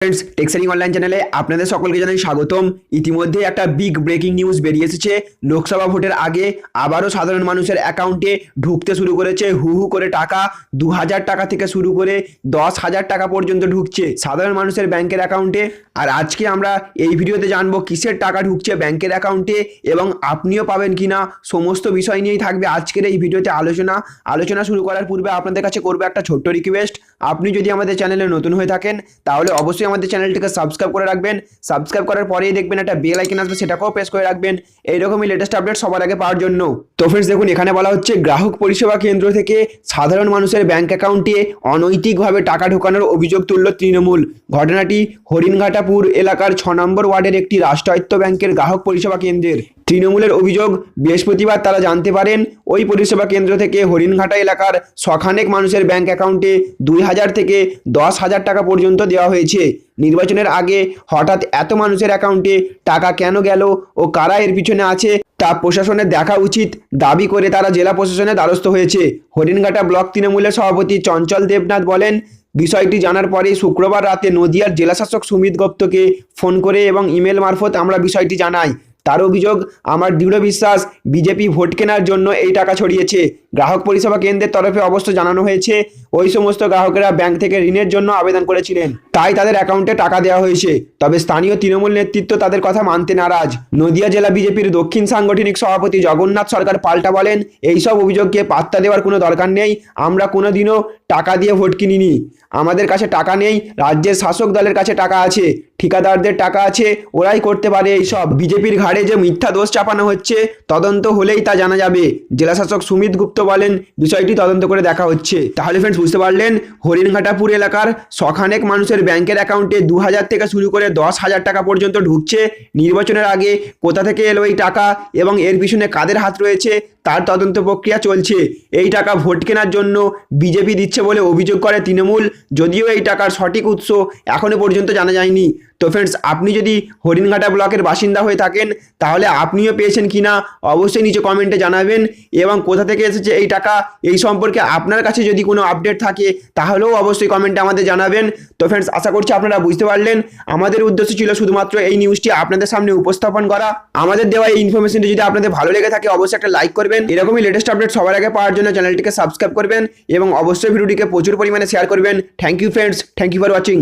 Friends টেক্সারিং online চ্যানেলে আপনাদের সকলকে জানাই স্বাগতম। ইতিমধ্যে একটা বিগ ব্রেকিং নিউজ বেরিয়ে এসেছে। লোকসভা ভোটের আগে আবারও সাধারণ মানুষের অ্যাকাউন্টে ঢুকতে শুরু করেছে। হু হু করে টাকা দু হাজার টাকা থেকে শুরু করে দশ হাজার টাকা পর্যন্ত ঢুকছে সাধারণ মানুষের ব্যাংকের অ্যাকাউন্টে আর আজকে আমরা এই ভিডিওতে জানব কিসের টাকা ঢুকছে ব্যাংকের অ্যাকাউন্টে এবং আপনিও পাবেন কিনা সমস্ত বিষয় নিয়েই থাকবে আজকের এই ভিডিওতে আলোচনা। আলোচনা শুরু করার পূর্বে আপনাদের কাছে করব একটা ছোট্ট রিকোয়েস্ট আপনি যদি আমাদের চ্যানেলে নতুন হয়ে থাকেন, তাহলে অবশ্যই আমাদের চ্যানেলটিকে সাবস্ক্রাইব করে রাখবেন। সাবস্ক্রাইব করার পরেই দেখবেন একটা বেল আইকন আসবে, সেটাকেও প্রেস করে রাখবেন। এইরকমই লেটেস্ট আপডেট সবার আগে পাওয়ার জন্য। তো ফ্রেন্ডস দেখুন, এখানে বলা হচ্ছে, গ্রাহক পরিষেবা কেন্দ্র থেকে সাধারণ মানুষের ব্যাংক অ্যাকাউন্টে অনৈতিকভাবে টাকা ঢোকানোর অভিযোগ তুলল তৃণমূল। ঘটনাটি হরিণঘাটাপুর এলাকার ছ নম্বর ওয়ার্ডের একটি রাষ্ট্রায়ত্ত ব্যাংকের গ্রাহক পরিষেবা কেন্দ্রের। তৃণমূলের অভিযোগ, বৃহস্পতিবার তারা জানতে পারেন, ওই পরিষেবা কেন্দ্র থেকে হরিণঘাটা এলাকার শখানেক মানুষের ব্যাংক অ্যাকাউন্টে দুই হাজার থেকে দশ হাজার টাকা পর্যন্ত দেওয়া হয়েছে। নির্বাচনের আগে হঠাৎ এত মানুষের অ্যাকাউন্টে টাকা কেন গেল ও কারা এর পিছনে আছে, তা প্রশাসনের দেখা উচিত দাবি করে তারা জেলা প্রশাসনের দ্বারস্থ হয়েছে। হরিণঘাটা ব্লক তৃণমূলের সভাপতি চঞ্চল দেবনাথ বলেন, বিষয়টি জানার পরে শুক্রবার রাতে নদিয়ার জেলাশাসক সুমিত গুপ্তকে ফোন করে এবং ইমেল মারফত আমরা বিষয়টি জানাই। তার অভিযোগ, আমার দৃঢ় বিশ্বাস, বিজেপি ভোট কেনার জন্য এই টাকা ছড়িয়েছে। গ্রাহক পরিষেবা কেন্দ্রের তরফে অবশ্য জানানো হয়েছে। ওই সমস্ত গ্রাহকেরা ব্যাংক থেকে ঋণের জন্য আবেদন করেছিলেন। তাই তাদের অ্যাকাউন্টে টাকা দেওয়া হয়েছে। তবে স্থানীয় তৃণমূল নেতৃত্ব তাদের কথা মানতে নারাজ। নদিয়া জেলা বিজেপির দক্ষিণ সাংগঠনিক সভাপতি জগন্নাথ সরকার পাল্টা বলেন, এইসব অভিযোগকে পাত্তা দেওয়ার কোনো দরকার নেই। আমরা কোনোদিনও টাকা দিয়ে ভোট কিনিনি। আমাদের কাছে টাকা নেই। রাজ্যের শাসক দলের কাছে টাকা আছে। ঠিকাদারদের টাকা আছে, ওরাই করতে পারে এইসব। বিজেপির ঘাড়ে যে মিথ্যা দোষ চাপানো হচ্ছে, তদন্ত হলেই তা জানা যাবে। জেলাশাসক সুমিত গুপ্ত বলেন, বিষয়টি তদন্ত করে দেখা হচ্ছে। তাহলে ফ্রেন্ডস বুঝতে পারলেন, হরিণঘাটাপুর এলাকার শখানেক মানুষের ব্যাংকের অ্যাকাউন্টে দু হাজার থেকে শুরু করে দশ হাজার টাকা পর্যন্ত ঢুকছে। নির্বাচনের আগে কোথা থেকে এলো এই টাকা এবং এর পিছনে কাদের হাত রয়েছে, তার তদন্ত প্রক্রিয়া চলছে। এই টাকা ভোট কেনার জন্য বিজেপি দিচ্ছে বলে অভিযোগ করে তৃণমূল। যদিও এই টাকার সঠিক উৎস এখনও পর্যন্ত জানা যায়নি। তো ফ্রেন্ডস আপনি যদি হরিণঘাটা ব্লকের বাসিন্দা হয়ে থাকেন, তাহলে আপনিও পেয়েছেন কিনা অবশ্যই নিচে কমেন্টে জানাবেন। এবং কোথা থেকে এসেছে এই টাকা, এই সম্পর্কে আপনার কাছে যদি কোনো আপডেট থাকে, তাহলেও অবশ্যই কমেন্টে আমাদের জানাবেন। তো ফ্রেন্ডস আশা করছি আপনারা বুঝতে পারলেন। আমাদের উদ্দেশ্য ছিল শুধুমাত্র এই নিউজটি আপনাদের সামনে উপস্থাপন করা। আমাদের দেওয়া এই ইনফরমেশনটি যদি আপনাদের ভালো লেগে থাকে, অবশ্যই একটা লাইক করবেন। এরকমই লেটেস্ট আপডেট সবার আগে পাওয়ার জন্য চ্যানেলটিকে সাবস্ক্রাইব করবেন। এবং অবশ্যই ভিডিওটিকে প্রচুর পরিমাণে শেয়ার করবেন। Thank you friends thank you for watching